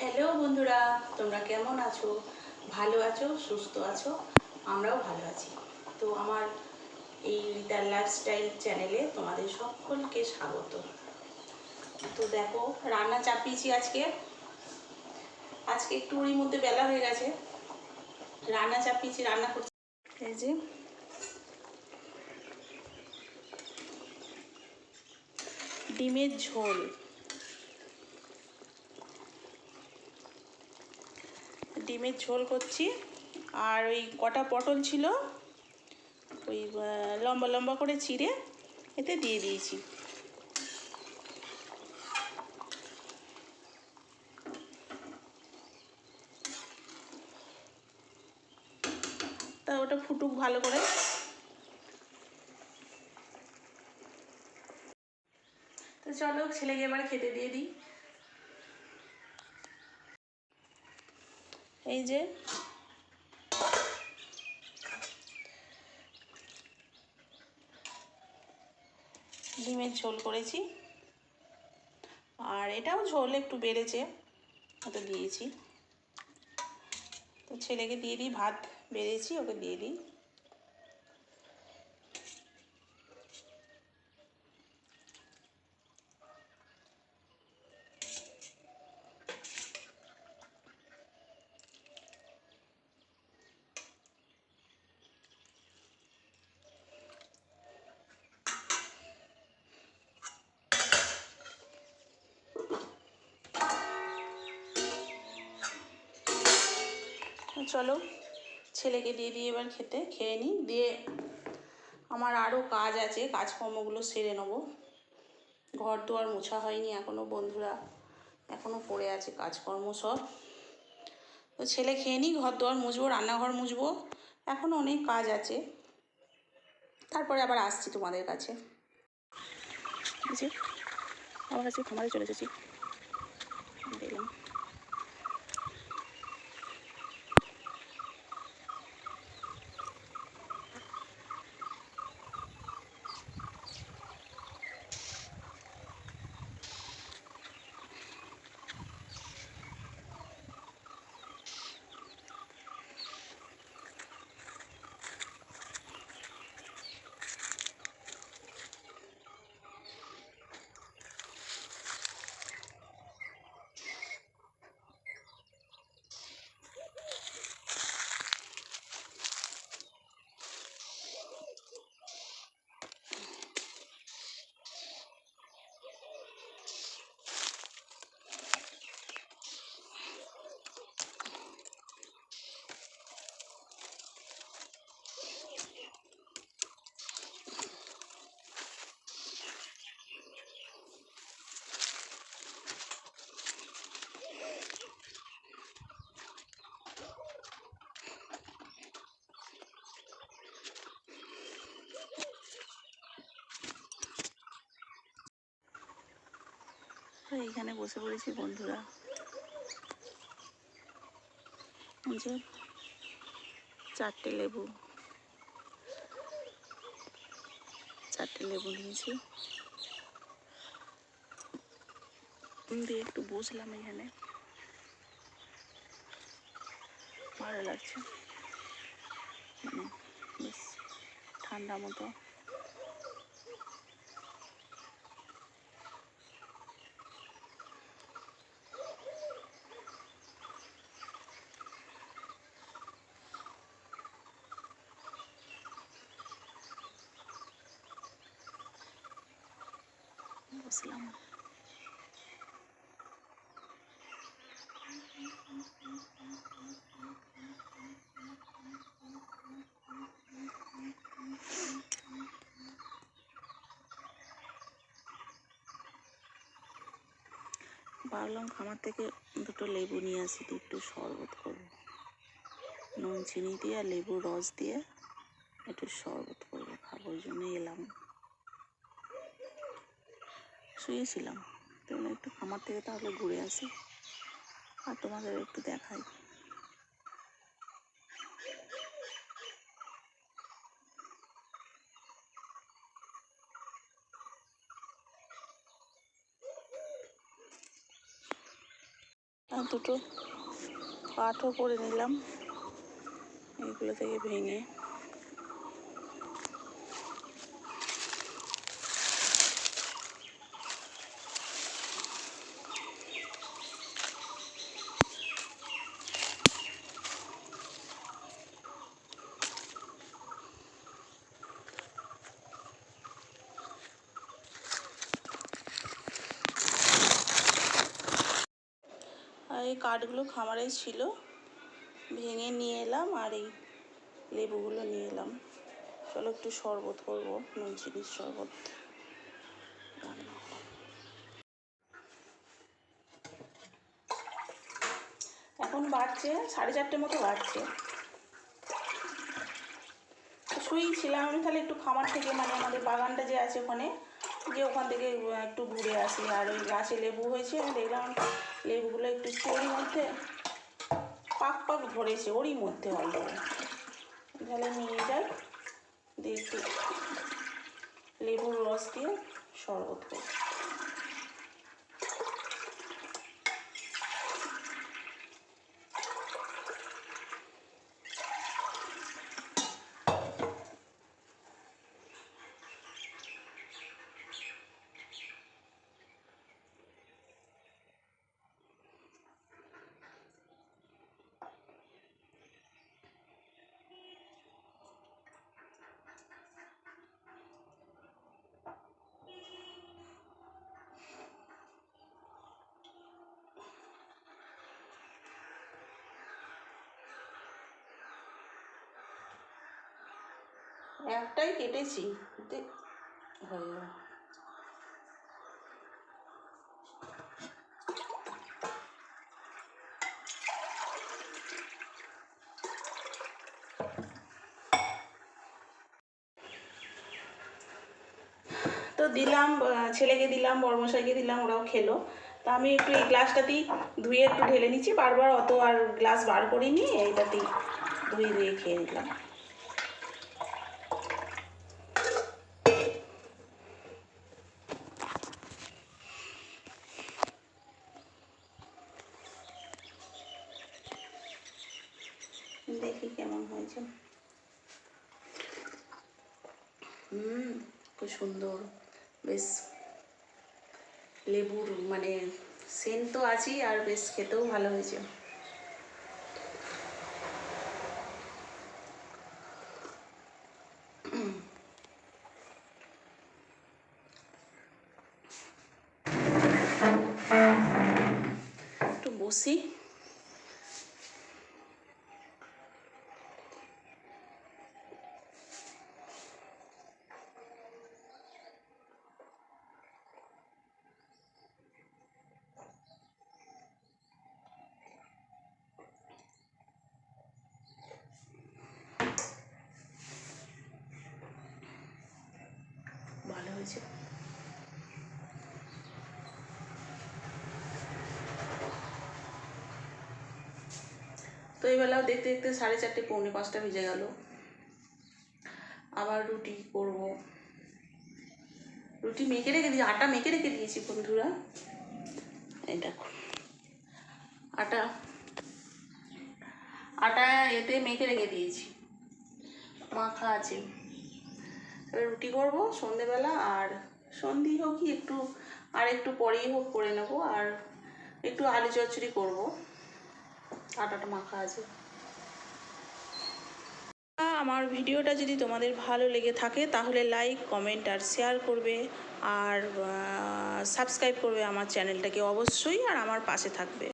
Hello বন্ধুরা, তোমরা কেমন আছো? ভালো আছো? সুস্থ আছো? আমরাও ভালো আছি। তো আমার এই রিতার লাইফস্টাইল চ্যানেলে তোমাদের সকলকে স্বাগত। তো দেখো, রান্না চাপিয়েছি আজকে। আজকে একটু ওর মধ্যে বেলা হয়ে গেছে। রান্না চাপিয়েছি, রান্না করছি। এই যে। ডিমের ঝোল। ডিমের ঝোল করছি। আর ওই কটা পটল ছিল, ওই লম্বা লম্বা করে চিড়ে এতে দিয়ে দিয়েছি। তা ওটা ফুটুক ভালো করে। তো চলো ছেলেকে এবার খেতে দিয়ে দিই। এই যে। ডিমের ঝোল করেছি। আর এটাও ঝোল একটু বেড়েছে, ওটা দিয়েছি। তো ছেলেকে দিয়ে দিই, ভাত বেড়েছি, ওকে দিয়ে দিই। চলো, ছেলেকে দিয়ে দিয়ে এবার খেতে, খেয়ে নিই, দিয়ে আমার আরও কাজ আছে, কাজকর্মগুলো সেরে নেব। ঘর দুয়ার মোছা হয়নি এখনও বন্ধুরা এখনও পড়ে আছে কাজকর্ম সব। তো ছেলে খেয়ে নিই, ঘর দুয়ার মুছবো, রান্নাঘর মুছবো এখনও অনেক কাজ আছে। তারপরে আবার আসছি তোমাদের কাছে। আমার কাছে খামারে চলে এসেছি দেখলাম তো এইখানে বসে পড়েছি বন্ধুরা। যে চারটে লেবু। চারটে লেবু নিয়েছি। দিয়ে একটু বসলাম এখানে। ভালো লাগছে। বেশ, ঠান্ডা মতো। বসলাম ভাবলাম খামার থেকে দুটো লেবু নিয়ে আসি দিয়ে একটু শরবত করব। নুন, চিনি দিয়ে আর লেবুর রস দিয়ে একটু শরবত করব খাব ওই জন্যই এলাম। শুয়েছিলাম। তো একটু খামার থেকে তাহলে ঘুরে আসি আর তোমাদের একটু দেখাই। আর দুটো পাঠও করে নিলাম এগুলো থেকে ভেঙে। এই কাঠগুলো খামারে ছিল। ভেঙে নিয়ে এলাম আর এই লেবুগুলো নিয়ে এলাম। চলো একটু শরবত করব, নুন চিনির শরবত। এখন বাড়ছে, সাড়ে চারটে মতো বাড়ছে। শুয়েছিলাম আমি তাহলে একটু খামার থেকে মানে আমাদের বাগানটা যে আছে ওখানে যে ওখান থেকে একটু ঘুরে আসি। আর ওই গাছে লেবু হয়েছে, আমি দেখলাম লেবুগুলো একটু ওরই মধ্যে, পাক পাক ধরেছে ওরই মধ্যে অল্প তাহলে নিয়ে যাই, দিয়ে একটু লেবুর রস দিয়ে শরবত করি। একটাই কেটেছি। তো দিলাম ছেলেকে দিলাম, বড়মশাইকে দিলাম, ওরাও খেলো। তা আমি একটু এই গ্লাসটাতেই ধুয়ে একটু ঢেলে নিচ্ছি। বারবার অত আর গ্লাস বার করিনি, এইটাতেই ধুয়ে ধুয়ে খেয়ে নিলাম। দেখি কেমন হয়েছে। হুম, খুব সুন্দর। বেশ লেবুর মানে সেন্ট তো আছেই আর বেশ খেতেও ভালো হয়েছে। একটু বসি। ভালো হয়েছে তো এই বেলাও দেখতে দেখতে সাড়ে চারটে, পৌনে পাঁচটা বেজে গেল। আবার রুটি করব। রুটি মেখে রেখে দিয়েছি, আটা মেখে রেখে দিয়েছি বন্ধুরা। এই দেখো। আটা আটা এতে মেখে রেখে দিয়েছি। মাখা আছে। রুটি করব সন্ধেবেলা, আর সন্ধি হোক কি একটু, আর একটু পরেই হোক করে নেব, আর একটু আলু চচ্চড়ি করব। আটাটা মাখা আছে। আমার ভিডিওটা যদি তোমাদের ভালো লেগে থাকে, তাহলে লাইক, কমেন্ট আর শেয়ার করবে, আর সাবস্ক্রাইব করবে আমার চ্যানেলটাকে অবশ্যই, আর আমার পাশে থাকবে।